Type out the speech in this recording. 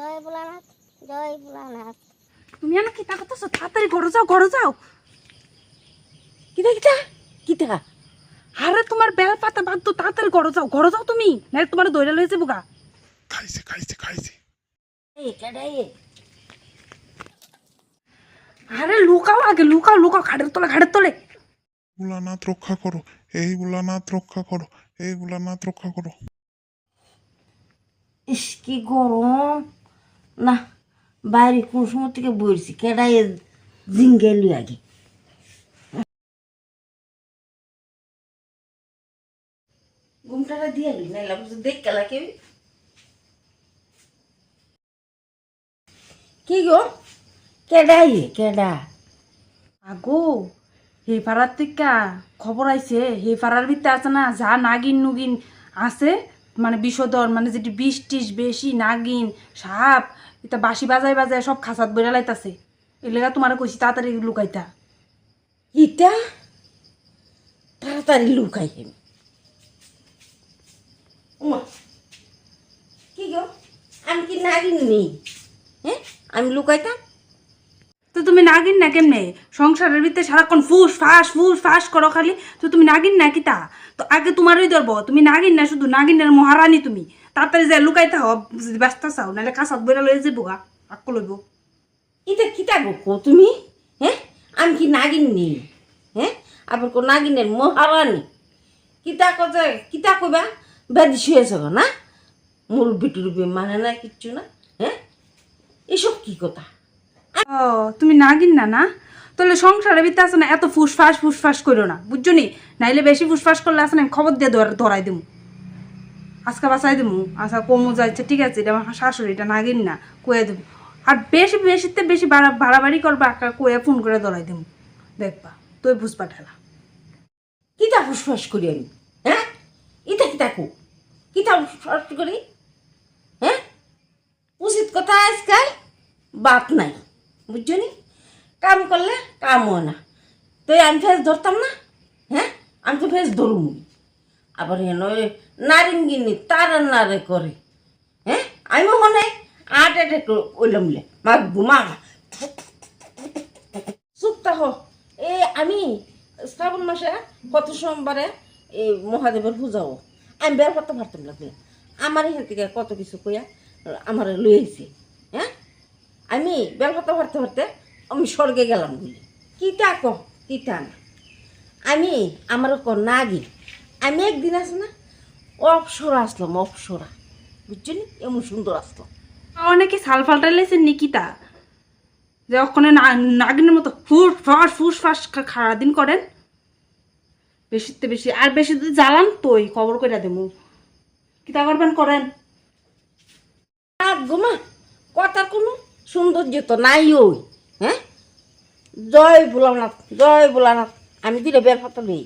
জয় ভোলানাথ জয় ভোলানাথ। তুমি এনে কিতা করতেছো? তাড়াতাড়ি ঘরে যাও ঘরে যাও। কিতা কিতা কিতা আরে তোমার বেল পাতা বাদ তো তাড়াতাড়ি ঘরে যাও ঘরে যাও তুমি নাহলে তোমার দইরা লয়ে যাব গা। খাইছে খাইছে খাইছে। এই কেডাই আরে লুকাও আগে লুকাও লুকাও ঘাটের তলে ঘাটের তলে। ভোলানাথ রক্ষা করো এই ভোলানাথ রক্ষা করো এই ভোলানাথ রক্ষা করো। ইস কি গরম। না, বাইরে কোন সময় থেকে বলছি কেডাই জিঙ্গেলি আগে গেলি কি কেডাই কেডা? হে খবর আইছে, হে পাড়ার ভিতরে আছে না, যা নাগিন নুগিন আছে মানে বিষধর মানে যেটি বিষ টিস বেশি নাগিন সাপ এটা বাঁশি বাজায় বাজায় সব খাসাত বেড়া লাইতাছে। এলাকা তোমার কইছি তাড়াতাড়ি লুকাইতা। ইটা? তাড়াতাড়ি লুকাই আমি কি গো? আমি কি নাগিন নেই হ্যাঁ? আমি লুকাইতাম? তুমি নাগিন না কেমনে? সংসারের ভিতরে সারাক্ষণ ফুস, ফাঁস ফুস, ফাঁস করো খালি। তো তুমি নাগিন না কিতা? তো আগে তোমারই ধরবো। তুমি নাগিন না শুধু, নাগিনের মহারানী তুমি। তাড়াতাড়ি যাই লুকাইতে হব যদি ব্যস্ত চাও নাহলে কাসাত বইরা লয়ে যাব গা, আক্ক লইব। এটা কিতা গো কো তুমি? হ্যাঁ? আমি কি নাগিন নেই হ্যাঁ? আবার কো নাগিনের মহারানী। কিতা কথা কিতা কইবা? বেদি শুয়েছ না? মুরব্বি টুরব্বি মানে না কিচ্ছু না? হ্যাঁ? এসব কি কথা? ও, তুমি নাগিন না না? তাহলে সংসারের ভিতরে আছে না এত ফুসফাস ফুসফাস করো না, বুঝছ নি? নাইলে বেশি ফুসফাস করলে আছে না আমি খবর দিয়ে ধর- ধরাই দিমু। আজকে বাঁচাই দিমু। আচ্ছা কমু যাচ্ছে ঠিক আছে, এটা আমার শাশুড়ি, এটা নাগিন না কয়ে দেবো আর বেশি, বেশিতে বেশি বাড়া বাড়াবাড়ি করবা, একটা কয়ে ফোন করে ধরাই দিমু। দেখবা, তুই বুঝবা ঠেলা। কিতা ফুসফাস করি আমি? হ্যাঁ? ইটা কিতা কো? কিতা ফুসফাস করি? হ্যাঁ? উচিত কথা আজকাল বাপ নাই। বুঝছ নি কাম করলে কাম হয় না। তো আমি ফেস ধরতাম না হ্যাঁ? আমি তো ফেস ধরুম। আবার হেন ওই নারিঙ্গিনি তার নারে করে হ্যাঁ? আমি মনে আট অ্যাটাক ওইলাম মা। ঘুমা চুপ এ আমি শ্রাবণ মাসে কত সোমবারে এই মহাদেবের পূজাও আমি বের করতে পারতাম লাগবে আমার এখান থেকে কত কিছু কইয়া আমার লই হ্যাঁ? আমি বের করতে পারতে পারতে আমি স্বর্গে গেলাম বলি। কিতা ক? কিতা না? আমি আমার ক নাগি আমি একদিন আছে না অপসরা আসলাম অপসরা। বুঝছ নি এমন সুন্দর আসলাম। অনেকে সাল ফাল্টাইলেছে নিকিতা। যে ওখানে না- নাগিনের মতো ফুস ফাঁস ফুস ফাঁস দিন করেন। বেশিতে বেশি আর বেশি যদি জ্বালান তোই খবর করে দেবো। কিতা করবেন করেন। আর গোমা কথার কোনো সৌন্দর্য তো নাই ওই হ্যাঁ? জয় ভোলানাথ জয় ভোলানাথ। আমি দিলে বের পাতা লই